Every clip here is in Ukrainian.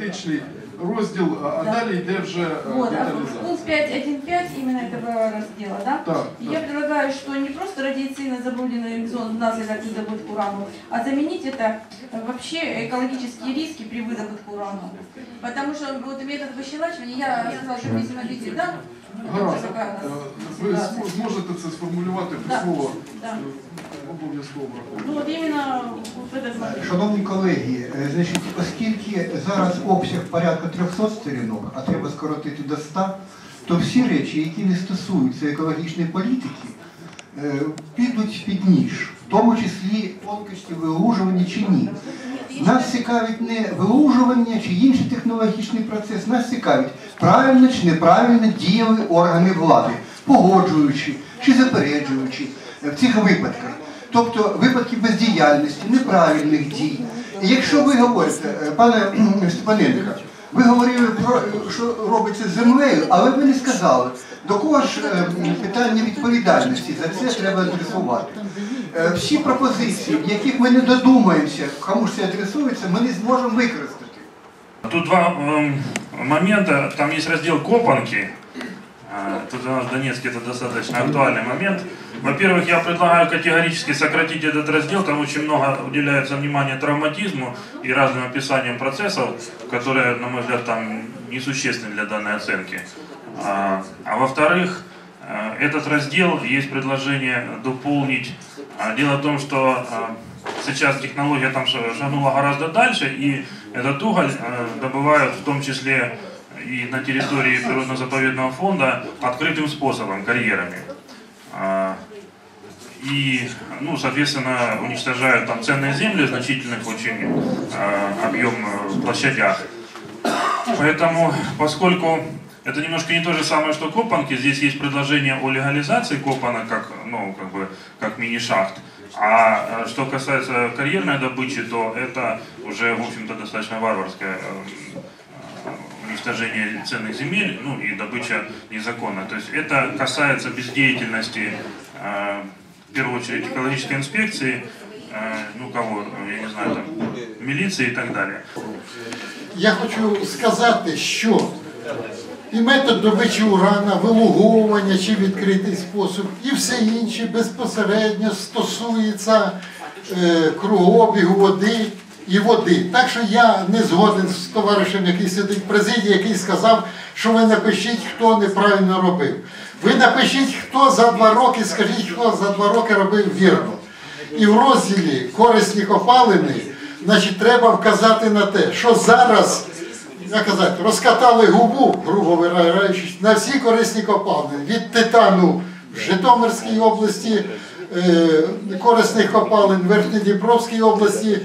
тематичний розділ, а а Да. далі йде вже е, Вот, а деталізація. пункт 5.1.5 именно этого раздела, да? Так, Я предлагаю, что не просто радиационно забрудненный зон внаследок выдобытку урану, а заменить это э, вообще экологические риски при выдобытку урану. Потому что вот метод выщелачивания, я сказала, что если смотрите, да? Гаразд. Е, Ви зможете це сформулювати Да. письмово е, обов'язково враховувати. Ну вот именно вот в этот момент. Шановні колеги, е, значить, оскільки зараз обсяг порядка 300 сторінок, а треба скоротити до 100, то всі речі, які не стосуються екологічної політики, е, підуть під ніж, в тому числі тонкості вилужування чи ні. Нас цікавить не вилужування чи інший технологічний процес, нас цікавить правильно чи неправильно діяли органи влади, погоджуючи чи запереджуючи в цих випадках. Тобто випадки бездіяльності, неправильних дій. І якщо ви говорите, е, пане Степаненко, ви говорили про е, що робиться з землею, але ви не сказали, до кого ж е, питання відповідальності за це треба адресувати. Всі пропозиції, в яких ми не додумаємося, кому ж це адресується, ми не зможемо використати. Тут два момента. Там есть раздел копанки. А, Тут у нас в Донецке это достаточно актуальный момент. Во-первых, я предлагаю категорически сократить этот раздел. Там очень много уделяется внимания травматизму и разным описаниям процессов, которые, на мой взгляд, там несущественны для данной оценки. А, а во-вторых, э, этот раздел есть предложение дополнить. А, Дело в том, что а, сейчас технология там ша- шагнула гораздо дальше, и этот уголь э, добывают в том числе и на территории природно-заповедного фонда открытым способом, карьерами. А, И, ну, соответственно, уничтожают там ценные земли значительных очень э, объем э, площадях. Поэтому, поскольку это немножко не то же самое, что копанки, здесь есть предложение о легализации копана как, ну, как бы, как мини-шахт. А э, что касается карьерной добычи, то это уже, в общем-то, достаточно варварское э, э, уничтожение ценных земель, ну и добыча незаконная. То есть это касается бездеятельности, э, в первую очередь, экологической инспекции, э, ну кого, я не знаю, там, милиции и так далее. Я хочу сказати, що і метод добичі урана, вилуговування чи відкритий спосіб, і все інше безпосередньо стосується е, кругообігу води і води. Так що я не згоден з товаришем, який сидить в президії, який сказав, що ви напишіть, хто неправильно робив. Ви напишіть, хто за два роки, скажіть, хто за два роки робив вірно. І в розділі корисні копалини, значить, треба вказати на те, що зараз, як казати, розкатали губу, грубо виражаючись, на всі корисні копалини. Від титану в Житомирській області, е, корисних копалин в Верхньодніпровській області.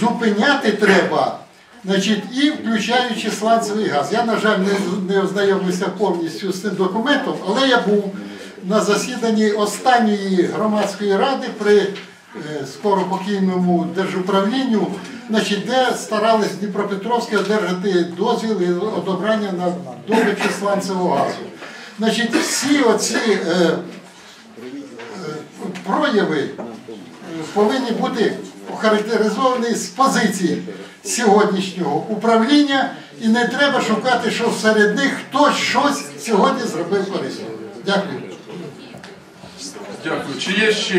Зупиняти треба, значить, і включаючи сланцевий газ. Я, на жаль, не, не ознайомився повністю з цим документом, але я був на засіданні останньої громадської ради при е, скоро покійному держуправлінню, значить, де старались Дніпропетровське одержати дозвіл і одобрення на добичу сланцевого газу. Значить, всі оці е, е, прояви повинні бути охарактеризовані з позиції сьогоднішнього управління, і не треба шукати, що серед них хтось щось сьогодні зробив корисно. Дякую. Дякую. Чи є ще